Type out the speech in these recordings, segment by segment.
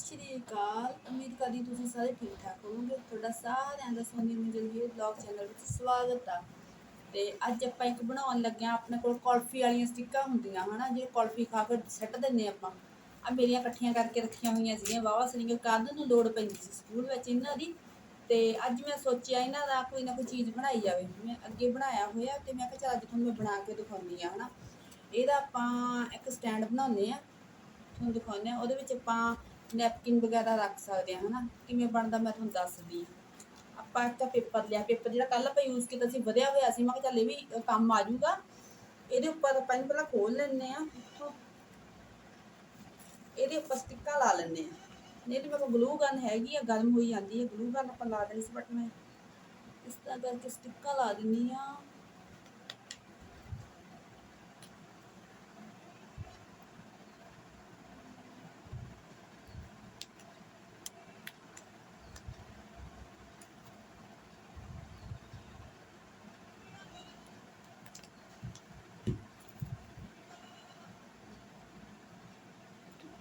ਸਤਿ ਸ਼੍ਰੀ ਅਕਾਲ। ਉਮੀਦ ਕਰਦੀ ਤੁਸੀਂ ਸਾਰੇ ਠੀਕ ਠਾਕ ਹੋਵੋਗੇ। ਤੁਹਾਡਾ ਸਾਰਿਆਂ ਦਾ ਸੋਨੀ ਮਿਜਲ ਜੀ ਬਲੌਗ ਚੈਨਲ ਵਿੱਚ ਸਵਾਗਤ ਆ। ਤੇ ਅੱਜ ਆਪਾਂ ਇੱਕ ਬਣਾਉਣ ਲੱਗੇ ਆ ਆਪਣੇ ਕੋਲ ਕੁਲਫੀ ਵਾਲੀਆਂ ਸਟਿੱਕਾਂ ਹੁੰਦੀਆਂ, ਹਨਾ ਜੇ ਕੁਲਫੀ ਖਾ ਕੇ ਸੱਟ ਦਿੰਨੇ ਆਪਾਂ। ਆ ਮੇਰੀਆਂ ਇਕੱਠੀਆਂ ਕਰਕੇ ਰੱਖੀਆਂ ਹੋਈਆਂ ਸੀਗੀਆਂ। ਵਾਵਾ ਸਰੀਆਂ ਕਾਹਦ ਨੂੰ ਲੋੜ ਪੈਂਦੀ ਸੀ ਸਕੂਲ ਵਿੱਚ ਇਹਨਾਂ ਦੀ। ਤੇ ਅੱਜ ਮੈਂ ਸੋਚਿਆ ਇਹਨਾਂ ਦਾ ਕੋਈ ਨਾ ਕੋਈ ਚੀਜ਼ ਬਣਾਈ ਜਾਵੇ। ਮੈਂ ਅੱਗੇ ਬਣਾਇਆ ਹੋਇਆ ਤੇ ਮੈਂ ਕਿਹਾ ਚੱਲ ਅੱਜ ਤੁਹਾਨੂੰ ਮੈਂ ਬਣਾ ਕੇ ਦਿਖਾਉਂਦੀ ਆ ਹਨਾ। ਇਹਦਾ ਆਪਾਂ ਇੱਕ ਸਟੈਂਡ ਬਣਾਉਂਦੇ ਆ ਤੁਹਾਨੂੰ ਦਿਖਾਉਂਦੇ ਆ ਉਹਦੇ ਵਿੱਚ ਆਪਾਂ ਨੈਪਕਿਨ ਵਗੈਰਾ ਰੱਖ ਸਕਦੇ ਹਾਂ ਹਨਾ? ਕਿਵੇਂ ਬਣਦਾ ਮੈਂ ਤੁਹਾਨੂੰ ਦੱਸਦੀ ਹਾਂ। ਆਪਾਂ ਇੱਕ ਤਾਂ ਪੇਪਰ ਲਿਆ ਪੇਪਰ ਜਿਹੜਾ ਕੱਲ ਆਪਾਂ ਯੂਜ਼ ਕੀਤਾ ਸੀ ਵਧਿਆ ਹੋਇਆ ਸੀ। ਮੈਂ ਕਿਹਾ ਚੱਲ ਇਹ ਵੀ ਅ, ਕੰਮ ਆ ਜਾਊਗਾ। ਇਹਦੇ ਉੱਪਰ ਆਪਾਂ ਇਹਨੂੰ ਪਹਿਲਾਂ ਖੋਲ ਲੈਂਦੇ ਆ ਇੱਥੋਂ ਇਹਦੇ ਉੱਪਰ ਸਟਿੱਕਾਂ ਲਾ ਲੈਂਦੇ ਆ ਨਹੀਂ ਤੇ ਮੇਰੇ ਕੋਲ ਗਲੂ ਗਨ ਹੈਗੀ ਆ ਗਰਮ ਹੋਈ ਜਾਂਦੀ ਹੈ ਗਲੂ ਗਨ ਆਪਾਂ ਲਾ ਦੇਣੀ ਸੀ ਬਟ ਮੈਂ ਇਸ ਤਰ੍ਹਾਂ ਕਰਕੇ ਸਟਿੱਕਾਂ ਲਾ ਦਿੰਨੀ ਆ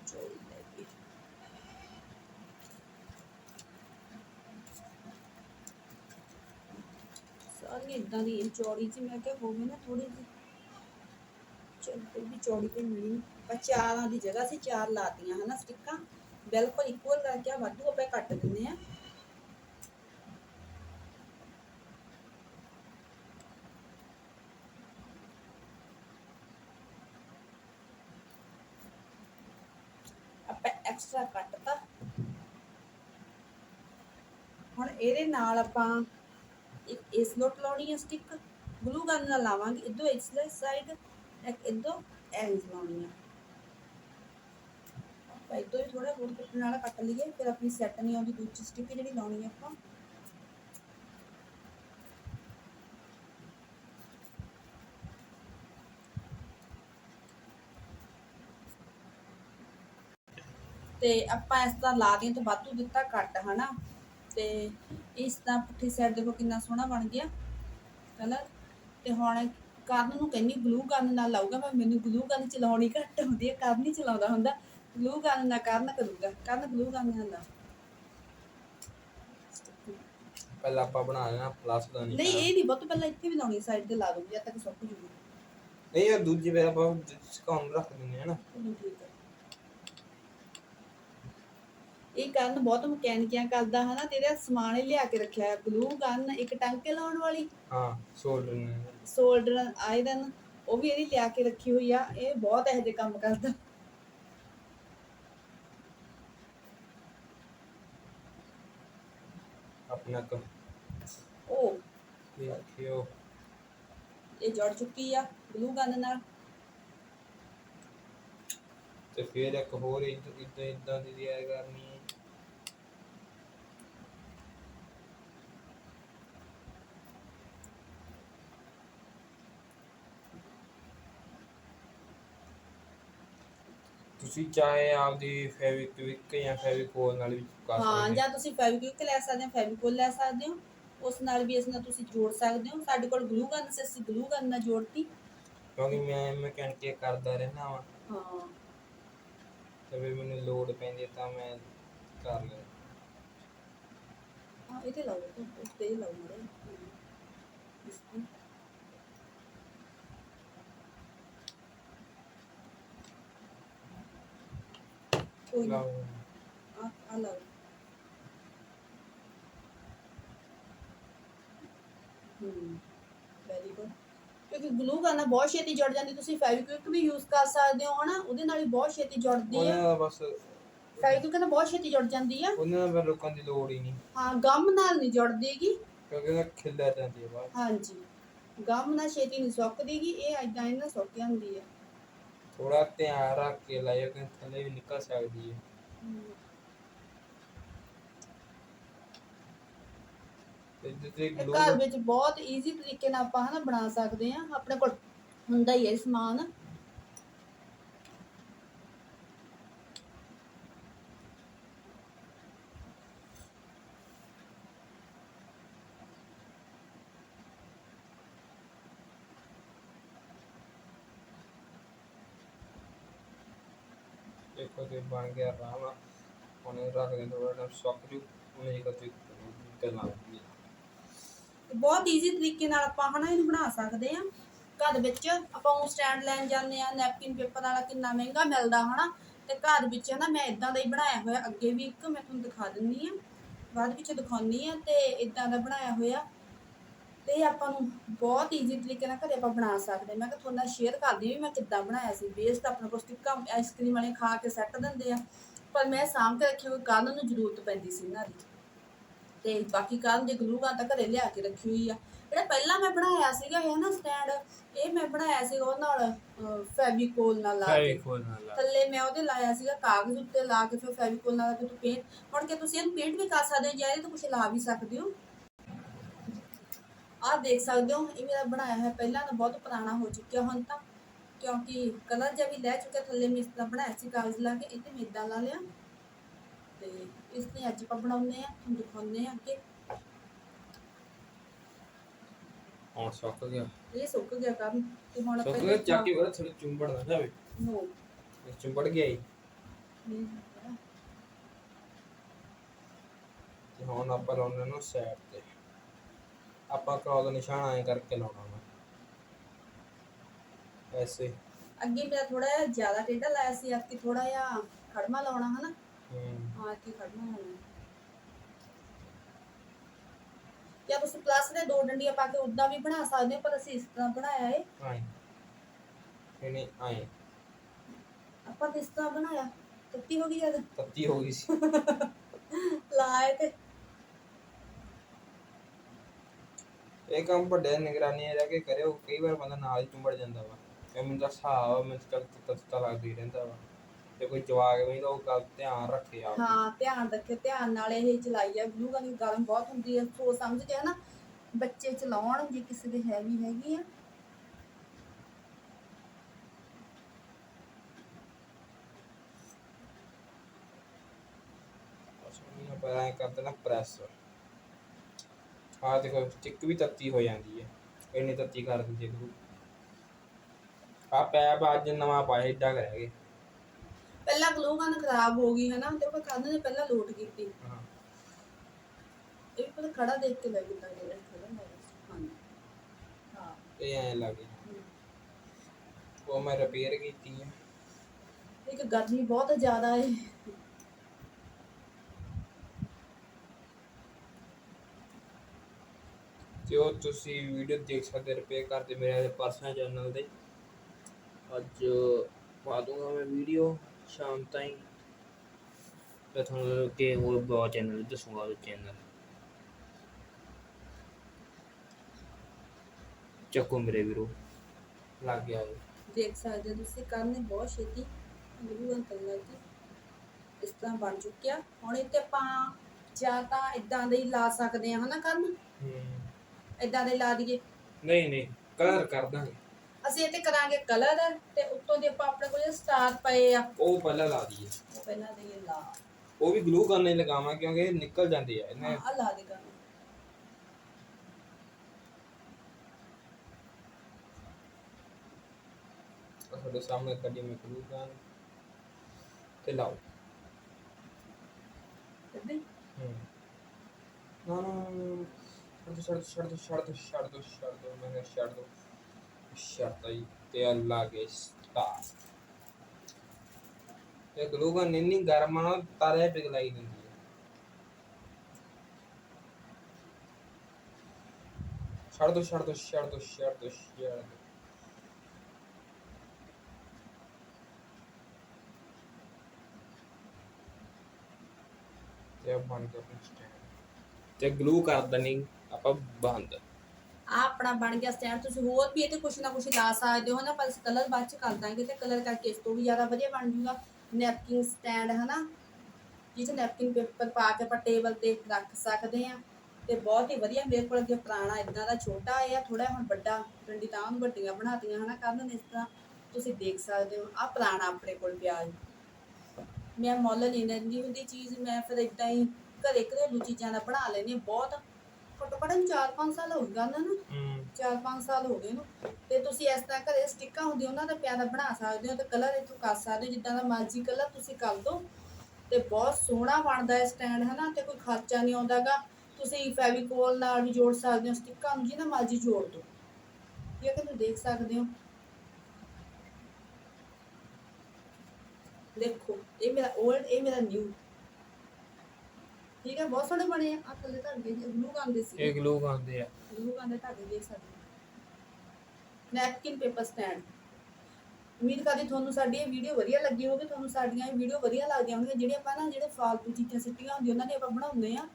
ਚੋਰੀ ਲੈ ਗਈ ਸਾਰੀ ਇਦਾਂ ਦੀ ਚੌੜੀ ਜੀ ਮੈਂ ਕਿਹਾ ਹੋਵੇ ਨਾ ਥੋੜੀ ਜੀ ਚਲ ਵੀ ਚੌੜੀ ਤੇ ਮਿਲੀ ਨੀ। ਆਪਾਂ ਚਾਰਾਂ ਦੀ ਜਗ੍ਹਾ ਸੀ, ਚਾਰ ਲਾਤੀਆਂ, ਹਨਾ ਸਟਿੱਕਾਂ? ਬਿਲਕੁਲ ਇਕੁਅਲ ਕਰਕੇ ਆ ਵਾਧੂ ਆਪਾਂ ਕੱਟ ਦਿੰਦੇ ਆ ਆਪਾਂ ਐਕਸਟਰਾ ਕੱਟਤਾ। ਹੁਣ ਇਹਦੇ ਨਾਲ ਆਪਾਂ ਇਸ ਨੋਟ ਲਾਉਣੀ ਹੈ ਸਟਿਕ ਗਲੂ ਗਨ ਨਾਲ ਲਾਵਾਂਗੇ ਇਦੋਂ ਇਸ ਸਾਈਡ ਇੱਕ ਇਦੋਂ ਐਂਡ ਲਾਉਣੀ ਆ ਆਪਾਂ ਇਦੋਂ ਹੀ ਥੋੜਾ ਹੋਰ ਕੱਟਣ ਵਾਲਾ ਕੱਟ ਲਈਏ ਫਿਰ ਆਪਣੀ ਸੈੱਟ ਨਹੀਂ ਆਉਂਦੀ ਦੂਜੀ ਸਟਿਕ ਜਿਹੜੀ ਲਾਉਣੀ ਆ ਆਪਾਂ ਤੇ ਆਪਾਂ ਇਸ ਤਰ੍ਹਾਂ ਲਾ ਦੀਆਂ ਤੋਂ ਵਾਧੂ ਦਿੱਤਾ ਕੱਟ ਹਨਾ ਤੇ ਇਸ ਤਰ੍ਹਾਂ ਪੁੱਠੀ ਸਾਈਡ ਦੇਖੋ ਕਿੰਨਾ ਸੋਹਣਾ ਬਣ ਗਿਆ। ਕਲਰ ਤੇ ਹੁਣ ਕਰਨ ਨੂੰ ਕਹਿੰਨੀ ਗਲੂ ਗਨ ਨਾਲ ਲਾਊਗਾ ਮੈਂ ਮੈਨੂੰ ਗਲੂ ਗਨ ਚਲਾਉਣੀ ਘੱਟ ਹੁੰਦੀ ਹੈ ਕਰਨ ਨਹੀਂ ਚਲਾਉਂਦਾ ਹੁੰਦਾ। ਗਲੂ ਗਨ ਨਾਲ ਕਰਨ ਕਰੂਗਾ ਕਰਨ ਗਲੂ ਗਨ ਨਾਲ ਲਾ ਪਹਿਲਾਂ ਆਪਾਂ ਬਣਾ ਲੈਣਾ ਪਲੱਸ ਦਾ ਨਹੀਂ ਨਿਸ਼ਾਨ ਇਹ ਨਹੀਂ ਬਹੁਤ ਪਹਿਲਾਂ ਇੱਥੇ ਵੀ ਲਾਉਣੀ ਸਾਈਡ ਤੇ ਲਾ ਦੂੰਗੀ ਜਦ ਤੱਕ ਸੁੱਕ ਜੂਗੀ ਨਹੀਂ ਇਹ ਦੂਜੀ ਵੇ ਆਪਾਂ ਸਿਕਾਉਣ ਰੱਖ ਦਿੰਦੇ ਆ ਨਾ ਠੀਕ ਹੈ ਇਹ ਕਰਨ ਬਹੁਤ ਮਕੈਨਿਕੀਆਂ ਕਰਦਾ ਹਨਾ ਤੇ ਇਹਦਾ ਸਮਾਨ ਹੀ ਲਿਆ ਕੇ ਰੱਖਿਆ ਗਲੂ ਗਨ ਇੱਕ ਟਾਂਕੇ ਲਾਉਣ ਵਾਲੀ ਹਾਂ ਸੋਲਡਰ ਨੇ। ਸੋਲਡਰ ਆਇਰਨ ਉਹ ਵੀ ਇਹਦੀ ਲਿਆ ਕੇ ਰੱਖੀ ਹੋਈ ਆ ਇਹ ਬਹੁਤ ਇਹੋ ਜਿਹੇ ਕੰਮ ਕਰਦਾ। ਆਪਣਾ ਕ ਉਹ। ਦੇਖਿਓ। ਇਹ ਜੜ ਚੁੱਕੀ ਆ ਗਲੂ ਗਨ ਨਾਲ। ਤੇ ਫਿਰ ਇੱਕ ਹੋਰ ਇਦਾਂ ਦੀ ਰਿਆ ਕਰਨੀ ਹੈ ਤੁਸੀਂ ਚਾਹੇ ਆਪਦੀ ਫੈਵਿਕਵਿਕ ਜਾਂ ਫੈਵਿਕੋਲ ਨਾਲ ਵੀ ਕਰ ਹਾਂ ਸਕਦੇ ਜਾਂ ਤੁਸੀਂ ਫੈਵਿਕਵਿਕ ਲੈ ਸਕਦੇ ਹੋ ਫੈਵਿਕੋਲ ਲੈ ਸਕਦੇ ਹੋ। ਉਸ ਨਾਲ ਵੀ ਇਸ ਨਾਲ ਤੁਸੀਂ ਜੋੜ ਸਕਦੇ ਹੋ। ਸਾਡੇ ਕੋਲ ਗਲੂ ਗਨ ਸੀ ਅਸੀਂ ਗਲੂ ਗਨ ਨਾਲ ਜੋੜਤੀ। ਕਿਉਂਕਿ ਮੈਂ ਮੈਕੈਨਿਕ ਕਰਦਾ ਰਹਿਣਾ ਵਾ। ਹਾਂ। ਤੇ ਫਿਰ ਮੈਨੂੰ ਲੋਡ ਪੈਂਦੀ ਹੈ ਤਾਂ ਮੈਂ ਕਰ ਲਿਆ ਹਾਂ ਇਹਦੇ ਲਾਓ ਉਸ ਤੇ ਹੀ ਲਾਓ ਮਰੇ ਇਸ ਤੇ। ਕੋਈ ਨਾ। ਲਾਓ। ਆ ਆ ਲਓ। ਹੂੰ ਵੈਰੀ ਗੁੱਡ ਕਿਉਂਕਿ ਗਲੂ ਕਰਨਾ ਬਹੁਤ ਛੇਤੀ ਜੁੜ ਜਾਂਦੀ ਤੁਸੀਂ ਫੈਵਿਕਵਿਕ ਵੀ ਯੂਜ਼ ਕਰ ਸਕਦੇ ਹੋ ਹਨਾ? ਉਹਦੇ ਨਾਲ ਵੀ ਬਹੁਤ ਛੇਤੀ ਜੁੜਦੀ ਉਹਨਾਂ ਹੈ ਦਾ ਬਸ ਫੈਵਿਕਵਿਕ ਨਾਲ ਬਹੁਤ ਛੇਤੀ ਜੁੜ ਜਾਂਦੀ ਆ। ਉਹਨਾਂ ਫਿਰ ਲੋਕਾਂ ਦੀ ਲੋੜ ਹੀ ਨਹੀਂ। ਹਾਂ ਗਮ ਨਾਲ ਨਹੀਂ ਜੁੜਦੀਗੀ। ਕਿਉਂਕਿ ਉਹ ਖਿੱਲਰ ਜਾਂਦੀ ਹੈ ਬਾਅਦ ਹਾਂਜੀ। ਗਮ ਨਾਲ ਛੇਤੀ ਨਹੀਂ ਸੁੱਕਦੀਗੀ ਇਹ ਐਦਾਂ ਇਹਨਾਂ ਸੁੱਕ ਜਾਂਦੀ ਹੈ ਥੋੜਾ ਧਿਆਨ ਰੱਖ ਕੇ ਲਾਇਓ ਕਿ ਥੱਲੇ ਵੀ ਨਿਕਲ ਸਕਦੀ ਹੈ ਤੇ ਜਿੱਤੇ ਇਹ ਗਲੂ ਘਰ ਵਿੱਚ ਬਹੁਤ ਈਜ਼ੀ ਤਰੀਕੇ ਨਾਲ ਆਪਾਂ ਹਨਾ ਬਣਾ ਸਕਦੇ ਆ ਆਪਣੇ ਕੋਲ ਹੁੰਦਾ ਹੀ ਹੈ ਸਮਾਨ ਦੇਖੋ ਤੇ ਬਣ ਗਿਆ ਰਾਮ ਹੁਣ ਇਹ ਰੱਖਦੇ ਥੋੜਾ ਟਾਈਮ ਸੁੱਕ ਜੂ, ਉਹਨੇ ਜੀ ਕੱਤੀ ਗੱਲਾਂ ਬਹੁਤ ਈਜ਼ੀ ਤਰੀਕੇ ਨਾਲ ਆਪਾਂ ਹਨਾ ਇਹਨੂੰ ਬਣਾ ਸਕਦੇ ਆ। ਘਰ ਵਿੱਚ ਆਪਾਂ ਉਹ ਸਟੈਂਡ ਲੈਣ ਜਾਂਦੇ ਆ ਨੈਪਕਿਨ ਪੇਪਰ ਵਾਲਾ ਕਿੰਨਾ ਮਹਿੰਗਾ ਮਿਲਦਾ ਹਨਾ। ਤੇ ਘਰ ਵਿੱਚ ਹਨਾ ਮੈਂ ਇਦਾਂ ਦਾ ਹੀ ਬਣਾਇਆ ਹੋਇਆ, ਅੱਗੇ ਵੀ ਇੱਕ ਮੈਂ ਤੁਹਾਨੂੰ ਦਿਖਾ ਦਿੰਦੀ ਆ। ਬਾਅਦ ਵਿੱਚ ਦਿਖਾਉਣੀ ਆ ਤੇ ਇਦਾਂ ਦਾ ਬਣਾਇਆ ਹੋਇਆ। ਤੇ ਇਹ ਆਪਾਂ ਨੂੰ ਬਹੁਤ ਈਜ਼ੀ ਤਰੀਕੇ ਨਾਲ ਘਰੇ ਆਪਾਂ ਬਣਾ ਸਕਦੇ। ਮੈਂ ਕਿਹਾ ਤੁਹਾਡੇ ਨਾਲ ਸ਼ੇਅਰ ਕਰਦੀ ਵੀ ਮੈਂ ਕਿੱਦਾਂ ਬਣਾਇਆ ਸੀ। ਵੇਸਟ ਆਪਣੇ ਕੋਲ ਸਟਿੱਕਾਂ ਆਈਸਕ੍ਰੀਮ ਵਾਲੇ ਖਾ ਕੇ ਸੱਟ ਦਿੰਦੇ ਆ। ਪਰ ਮੈਂ ਸਾਂਭ ਕੇ ਰੱਖੀ ਹੋਈ ਕੱਲ੍ਹ ਨੂੰ ਜ਼ਰੂਰਤ ਪੈਂਦੀ ਸੀ ਇਹਨਾਂ ਦੀ। ਤੇ ਬਾਕੀ ਕੱਲ੍ਹ ਜੇ ਗਲੂਗਨ ਤਾਂ ਘਰੇ ਲਿਆ ਕੇ ਰੱਖੀ ਹੋਈ ਆ। ਜਿਹੜਾ ਪਹਿਲਾਂ ਮੈਂ ਬਣਾਇਆ ਸੀਗਾ ਇਹ ਨਾ ਸਟੈਂਡ ਇਹ ਮੈਂ ਬਣਾਇਆ ਸੀ ਉਹ ਨਾਲ ਫੈਵੀਕੋਲ ਨਾਲ ਲਾ ਕੇ। ਲਾ ਥੱਲੇ ਮੈਂ ਉਹਦੇ ਲਾਇਆ ਸੀਗਾ ਕਾਗਜ਼ ਉੱਤੇ ਲਾ ਕੇ ਫਿਰ ਫੈਵੀਕੋਲ ਨਾਲ ਫਿਰ ਪੇਂਟ ਹੁਣ ਕਿ ਤੁਸੀਂ ਇਹਨੂੰ ਪੇਂਟ ਵੀ ਕਰ ਸਕਦੇ ਹੋ ਜਾਂ ਇਹਦੇ ਤੇ ਕੁਝ ਲਾ ਵੀ ਸਕਦੇ ਹੋ? ਆਹ ਦੇਖ ਸਕਦੇ ਹੋ ਇਹ ਮੇਰਾ ਬਣਾਇਆ ਹੈ ਪਹਿਲਾਂ ਤਾਂ ਬਹੁਤ ਪੁਰਾਣਾ ਹੋ ਚੁੱਕਿਆ ਹੁਣ ਤਾਂ ਕਿਉਂਕਿ ਕਲਰ ਜਿਹਾ ਵੀ ਲੈ ਚੁੱਕਿਆ ਥੱਲੇ ਮੈਂ ਇਸ ਤਰ੍ਹਾਂ ਬਣਾਇਆ ਸੀ ਕਾਗਜ਼ ਲਾ ਕੇ ਇਹ ਤੇ ਮੈਂ ਏਦਾਂ ਲਾ ਲਿਆ। ਤੇ ਇਸ ਨੇ ਅੱਜ ਆਪਾਂ ਬਣਾਉਂਦੇ ਆ ਤੁਹਾਨੂੰ ਦਿਖਾਉਂਦੇ ਆ ਅੱਗੇ। ਹੁਣ ਸੁੱਕ ਗਿਆ। ਇਹ ਸੁੱਕ ਗਿਆ ਕੰਮ ਤੇ ਹੁਣ ਸੁੱਕ ਆਪਾਂ ਗਿਆ ਚੱਕ ਕੇ ਉਹਦਾ ਥੋੜਾ ਚੁੰਬੜ ਨਾ ਜਾਵੇ। ਨੋ ਇਹ ਚੁੰਬੜ ਗਿਆ ਹੀ ਤੇ ਹੁਣ ਆਪਾਂ ਲਾਉਣੇ ਨੂੰ ਸਾਈਡ ਤੇ। ਆਪਾਂ ਕਰਾਉ ਦਾ ਨਿਸ਼ਾਨ ਐਂ ਕਰਕੇ ਲਾਉਣਾ ਵਾ। ਐਸੇ ਅੱਗੇ ਮੇਰਾ ਥੋੜਾ ਜਿਹਾ ਜ਼ਿਆਦਾ ਟੇਢਾ ਲਾਇਆ ਸੀ ਅੱਜ ਥੋੜਾ ਜਿਹਾ ਖੜਮਾ ਲਾਉਣਾ ਹਨਾ ਹੂੰ। ਹਾਂ ਕੀ ਖੜਨਾ ਹੋਣਾ ਜਾਂ ਤੁਸੀਂ ਪਲੱਸ ਦੇ ਦੋ ਡੰਡੀਆਂ ਪਾ ਕੇ ਉਦਾਂ ਵੀ ਬਣਾ ਸਕਦੇ ਹੋ ਪਰ ਅਸੀਂ ਇਸ ਤਰ੍ਹਾਂ ਬਣਾਇਆ ਏ। ਆਏ ਇਹਨੇ ਆਏ ਆਪਾਂ ਇਸ ਤਰ੍ਹਾਂ ਬਣਾਇਆ? ਤੱਤੀ ਹੋ ਗਈ ਜਦ ਤੱਤੀ ਹੋ ਗਈ ਸੀ। ਲਾਏ ਤੇ। ਇਹ ਕੰਮ ਵੱਡੇ ਨਿਗਰਾਨੀ ਰਹਿ ਕੇ ਕਰਿਓ ਕਈ ਵਾਰ ਬੰਦਾ ਨਾਲ ਹੀ ਚੁੰਬੜ ਜਾਂਦਾ ਵਾ। ਇਹ ਮੈਨੂੰ ਤਾਂ ਹਿਸਾਬ ਮੈਨੂੰ ਤਾਂ ਤੱਤਾ ਲੱਗਦੀ ਰਹਿੰਦਾ ਵਾ। ਤੇ ਕੋਈ ਜਵਾਗ ਵੀ ਤਾਂ ਉਹ ਗੱਲ ਧਿਆਨ ਰੱਖੇ ਆ ਹਾਂ ਧਿਆਨ ਰੱਖੇ ਧਿਆਨ ਨਾਲ ਇਹ ਚਲਾਈ ਆ। ਗਲੂ ਗਨ ਗਰਮ ਬਹੁਤ ਹੁੰਦੀ ਹੈ ਸੋਚ ਸਮਝ ਕੇ ਹਨਾ ਬੱਚੇ ਚਲਾਉਣ ਜੇ ਕਿਸੇ ਦੇ ਹੈਵੀ ਹੈਗੀ ਆ। ਬਸ ਉਹਨੂੰ ਆਪਾਂ ਐਂ ਕਰ ਦੇਣਾ ਪ੍ਰੈਸ ਆਹ ਦੇਖੋ ਸਟਿੱਕ ਵੀ ਤੱਤੀ ਹੋ ਜਾਂਦੀ ਹੈ। ਇੰਨੀ ਤੱਤੀ ਕਰ ਦਿੰਦੀ ਹੈ ਗਰੂ। ਆ ਪੈਪ ਅੱਜ ਨਵਾਂ ਪਾਇਆ ਏਡਾ ਕਰ ਰਹਿ ਗਏ ਪਹਿਲਾਂ ਗਲੂ ਗਨ ਖਰਾਬ ਹੋ ਗਈ ਹਨਾ? ਤੇ ਉਹ ਕੰਨ ਨੇ ਪਹਿਲਾਂ ਲੋਟ ਕੀਤੀ। ਹਾਂ। ਇਹ ਪਤਾ ਖੜਾ ਦੇਖ ਕੇ ਲੱਗ ਗਿਆ ਖੜਾ ਹੋਇਆ ਹਾਂ। ਹਾਂ। ਇਹ ਐਂ ਲੱਗੇ। ਉਹ ਮੈਂ ਰਿਪੇਅਰ ਕੀਤੀ ਹੈ ਇੱਕ ਗਰਮੀ ਬਹੁਤ ਜ਼ਿਆਦਾ ਹੈ। ਤੇ ਉਹ ਤੁਸੀਂ ਵੀਡੀਓ ਦੇਖ ਸਕਦੇ ਰਿਪੇਅਰ ਕਰਦੇ ਮੇਰੇ ਪਰਸਨਲ ਚੈਨਲ ਤੇ। ਅੱਜ ਪਾ ਦੂੰਗਾ ਮੈਂ ਵੀਡੀਓ ਸ਼ਾਮ ਤਾਈਂ। ਤੇ ਤੁਹਾਨੂੰ ਕਿ ਉਹ ਬਹੁਤ ਚੈਨਲ ਦੱਸੂਗਾ ਉਹ ਚੈਨਲ ਚੱਕੋ ਮੇਰੇ ਵੀਰੋ ਲੱਗ ਗਿਆ ਦੇਖ ਸਕਦੇ ਹੋ ਤੁਸੀਂ ਕੰਨ ਨੇ ਬਹੁਤ ਛੇਤੀ ਗਨ ਕਰਨ ਲੱਗੀ ਇਸ ਤਰ੍ਹਾਂ ਬਣ ਚੁੱਕਿਆ। ਹੁਣ ਤੇ ਆਪਾਂ ਜਾਂ ਤਾਂ ਇਦਾਂ ਦੇ ਹੀ ਲਾ ਸਕਦੇ ਹਾਂ ਹਨਾ ਹੂੰ। ਇਦਾਂ ਦੇ ਲਾ ਦਈਏ। ਨਹੀਂ ਨਹੀਂ ਕਲਰ ਕਰ ਦਾਂਗੇ। ਅਸੀਂ ਇਹ ਤੇ ਕਰਾਂਗੇ ਕਲਰ ਤੇ ਉੱਤੋਂ ਦੇ ਆਪਾਂ ਆਪਣੇ ਕੋਲ ਸਟਾਰ ਪਏ ਆ। ਉਹ ਪਹਿਲਾਂ ਲਾ ਦਈਏ। ਉਹ ਪਹਿਲਾਂ ਦੇ ਲਾ। ਉਹ ਵੀ ਗਲੂ ਕਰਨੇ ਲਗਾਵਾਂ ਕਿਉਂਕਿ ਇਹ ਨਿਕਲ ਜਾਂਦੇ ਆ ਇਹਨੇ। ਆ ਲਾ ਦੇ ਕੰਨ ਤੁਹਾਡੇ ਸਾਹਮਣੇ ਕੱਢੀ ਮੈਂ ਗਲੂ ਕਰਨ। ਤੇ ਲਾਓ। ਹੀ। ਹੂੰ। ਨਾ ਨਾ। ਛੱਡ ਦੋ ਛੱਡ ਦੋ ਛੱਡ ਦੋ ਛੱਡ ਦੋ ਛੱਡ ਦੋ ਮੈਂ ਕਿਹਾ ਛੱਡ ਦੋ ਛੱਡਤਾ ਜੀ ਤੇ ਅੱਲਾ ਕੇ ਸਟਾਰ ਤੇ ਗਲੂਗਨ ਇੰਨੀ ਗਰਮ ਆ ਨਾ ਤਾਰੇ ਪਿਘਲਾਈ ਦਿੰਦੀ ਹੈ ਛੱਡ ਦੋ ਛੱਡ ਦੋ ਛੱਡ ਦੋ ਛੱਡ ਦੋ ਛੱਡ ਦੋ ਤੇ ਗਲੂ ਕਰ ਦਨੀ ਆਪਾਂ ਬੰਦ। ਆ ਆਪਣਾ ਬਣ ਗਿਆ ਸਟੈਂਡ ਤੁਸੀਂ ਹੋਰ ਵੀ ਇਹ ਤੇ ਕੁਛ ਨਾ ਕੁਛ ਲਾ ਸਕਦੇ ਹੋ ਨਾ ਪਰ ਕਲਰ ਬਾਅਦ ਚ ਕਰ ਦਾਂਗੇ ਤੇ ਕਲਰ ਕਰਕੇ ਇਸ ਤੋਂ ਵੀ ਜ਼ਿਆਦਾ ਵਧੀਆ ਬਣ ਜੂਗਾ। ਨੈਪਕਿਨ ਸਟੈਂਡ ਹਨਾ? ਜਿਸ ਨੈਪਕਿਨ ਪੇਪਰ ਪਾ ਕੇ ਆਪਾਂ ਟੇਬਲ ਤੇ ਰੱਖ ਸਕਦੇ ਆ ਤੇ ਬਹੁਤ ਹੀ ਵਧੀਆ, ਮੇਰੇ ਕੋਲ ਅੱਗੇ ਪੁਰਾਣਾ ਇਦਾਂ ਦਾ ਛੋਟਾ ਆ ਥੋੜਾ ਹੁਣ ਵੱਡਾ ਡੰਡੀ ਤਾਂ ਉਹਨੂੰ ਵੱਡੀਆਂ ਬਣਾਤੀਆਂ, ਹਨਾ? ਕਰਨ ਇਸ ਤਰ੍ਹਾਂ। ਤੁਸੀਂ ਦੇਖ ਸਕਦੇ ਹੋ ਆ ਪੁਰਾਣਾ ਆਪਣੇ ਕੋਲ ਪਿਆ ਮੈਂ ਮੁੱਲ ਨਹੀਂ ਲੈਂਦੀ ਹੁੰਦੀ ਚੀਜ਼, ਮੈਂ ਫਿਰ ਇਦਾਂ ਹੀ ਘਰੇ ਘਰੇਲੂ ਚੀਜ਼ਾਂ ਦਾ ਬਣਾ ਹਾਂ ਬਹੁਤ। ਘੱਟੋ ਘੱਟ 4-5 ਸਾਲ ਹੋ ਗਏ ਗੱਲ ਨਾ। ਹੂੰ। 4-5 ਸਾਲ ਹੋ ਗਏ ਨੂੰ ਤੇ ਤੁਸੀਂ ਇਸ ਤਰ੍ਹਾਂ ਘਰੇ ਸਟਿੱਕਾਂ ਹੁੰਦੀਆਂ ਉਹਨਾਂ ਦਾ ਪਿਆਦਾ ਬਣਾ ਸਕਦੇ ਹੋ ਤੇ ਕਲਰ ਇਥੋਂ ਕਰ ਸਕਦੇ ਹੋ ਜਿੱਦਾਂ ਦਾ ਮਰਜ਼ੀ ਕਲਰ ਤੁਸੀਂ ਕਰ ਦਿਓ। ਤੇ ਬਹੁਤ ਸੋਹਣਾ ਬਣਦਾ ਹੈ ਸਟੈਂਡ ਹਨਾ? ਤੇ ਕੋਈ ਖਰਚਾ ਨਹੀਂ ਆਉਂਦਾਗਾ। ਤੁਸੀਂ ਫੈਵੀਕੋਲ ਨਾਲ ਵੀ ਜੋੜ ਸਕਦੇ ਹੋ ਸਟਿੱਕਾਂ ਨੂੰ ਜਿਹਨਾਂ ਮਰਜ਼ੀ ਜੋੜ ਦਿਓ। ਇਹ ਕਿ ਤੁਸੀਂ ਦੇਖ ਸਕਦੇ ਹੋ? ਦੇਖੋ ਇਹ ਮੇਰਾ 올ਡ ਇਹ ਮੇਰਾ ਨਿਊ ਠੀਕ ਹੈ ਬਹੁਤ ਸੋਹਣੇ ਬਣੇ ਆ। ਆਹ ਥੱਲੇ ਧਾਗੇ ਗਲੂ ਗਾਂਦੇ ਸੀ ਇਹ ਗਲੂ ਆਉਂਦੇ ਆ। ਗਲੂ ਗਾਂਦੇ ਧਾਗੇ ਦੇਖ ਸਕਦੇ ਨੈਪਕਿਨ ਪੇਪਰ ਸਟੈਂਡ ਉਮੀਦ ਕਰਦੀ ਤੁਹਾਨੂੰ ਸਾਡੀ ਇਹ ਵੀਡੀਓ ਵਧੀਆ ਲੱਗੀ ਹੋਵੇ ਤੁਹਾਨੂੰ ਸਾਡੀਆਂ ਇਹ ਵੀਡੀਓ ਵਧੀਆ ਲੱਗਦੀਆਂ ਹੋਣਗੀਆਂ। ਜਿਹੜੇ ਆਪਾਂ ਨਾ ਜਿਹੜੇ ਫਾਲਤੂ ਚੀਜ਼ਾਂ ਸਿੱਟੀਆਂ ਹੁੰਦੀਆਂ ਉਹਨਾਂ ਦੀ ਆਪਾਂ ਬਣਾਉਂਦੇ ਆ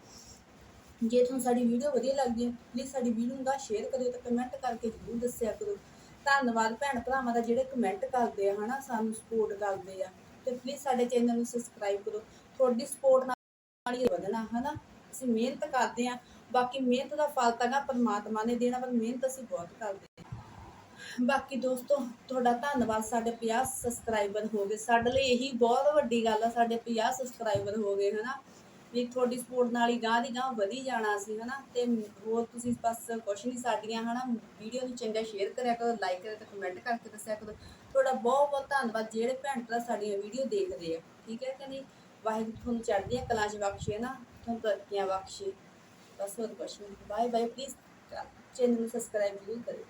ਜੇ ਤੁਹਾਨੂੰ ਸਾਡੀ ਵੀਡੀਓ ਵਧੀਆ ਲੱਗਦੀ ਹੈ ਪਲੀਜ਼ ਸਾਡੀ ਵੀਡੀਓ ਨੂੰ ਦਾ ਸ਼ੇਅਰ ਕਰਿਓ ਤੇ ਕਮੈਂਟ ਕਰਕੇ ਜ਼ਰੂਰ ਦੱਸਿਆ ਕਰੋ। ਧੰਨਵਾਦ ਭੈਣ ਭਰਾਵਾਂ ਦਾ ਜਿਹੜੇ ਕਮੈਂਟ ਕਰਦੇ ਆ ਹਨਾ ਸਾਨੂੰ ਸਪੋਰਟ ਕਰਦੇ ਆ। ਤੇ ਪਲੀਜ਼ ਸਾਡੇ ਚੈਨਲ ਨੂੰ ਸਬਸਕ੍ਰਾਈਬ ਕਰੋ। ਤੁਹਾਡੀ ਸਪੋਰਟ ਨਾਲ ਹੀ ਵਧਣਾ, ਹਨਾ? ਅਸੀਂ ਮਿਹਨਤ ਕਰਦੇ ਆ ਬਾਕੀ ਮਿਹਨਤ ਦਾ ਫਲ ਤਾਂ ਨਾ ਪਰਮਾਤਮਾ ਨੇ ਦੇਣਾ, ਪਰ ਮਿਹਨਤ ਅਸੀਂ ਬਹੁਤ ਕਰਦੇ ਹਾਂ। ਬਾਕੀ ਦੋਸਤੋ, ਤੁਹਾਡਾ ਧੰਨਵਾਦ, ਸਾਡੇ 50 ਸਬਸਕ੍ਰਾਈਬਰ ਹੋ ਗਏ। ਸਾਡੇ ਲਈ ਇਹੀ ਬਹੁਤ ਵੱਡੀ ਗੱਲ ਆ, ਸਾਡੇ 50 ਸਬਸਕ੍ਰਾਈਬਰ ਹੋ ਗਏ, ਹਨਾ? ਵੀ ਤੁਹਾਡੀ ਸਪੋਰਟ ਨਾਲ ਹੀ ਗਾਂ ਦੀ ਗਾਂ ਵਧੀ ਜਾਣਾ ਸੀ ਹਨਾ? ਤੇ ਹੋਰ ਤੁਸੀਂ ਬਸ ਕੁਛ ਨਹੀਂ ਸਾਡੀਆਂ, ਹਨਾ? ਵੀਡੀਓ ਨੂੰ ਚੰਗਾ ਸ਼ੇਅਰ ਕਰਿਆ ਕਰੋ ਲਾਈਕ ਕਰਿਆ ਤੇ ਕਮੈਂਟ ਕਰਕੇ ਦੱਸਿਆ ਕਰੋ। ਤੁਹਾਡਾ ਬਹੁਤ ਬਹੁਤ ਧੰਨਵਾਦ, ਜਿਹੜੇ ਭੈਣ ਭਰਾ ਸਾਡੀਆਂ ਵੀਡੀਓ ਦੇਖਦੇ ਆ, ਠੀਕ ਹੈ ਕਿ ਨਹੀਂ? ਵਾਹਿਗੁਰੂ ਤੁਹਾਨੂੰ ਚੜ੍ਹਦੀਆਂ ਕਲਾਂ 'ਚ ਬਖਸ਼ੇ ਨਾ, ਤੁਹਾਨੂੰ ਤਰੱਕੀਆਂ ਬਖਸ਼ੇ। ਬਸ ਹੋਰ ਕੁਛ ਨਹੀਂ। ਬਾਏ ਬਾਏ ਪਲੀਜ਼ ਚੈਨਲ ਨੂੰ ਸਬਸਕ੍ਰਾਈਬ ਜ਼ਰੂਰ ਕਰਿਓ।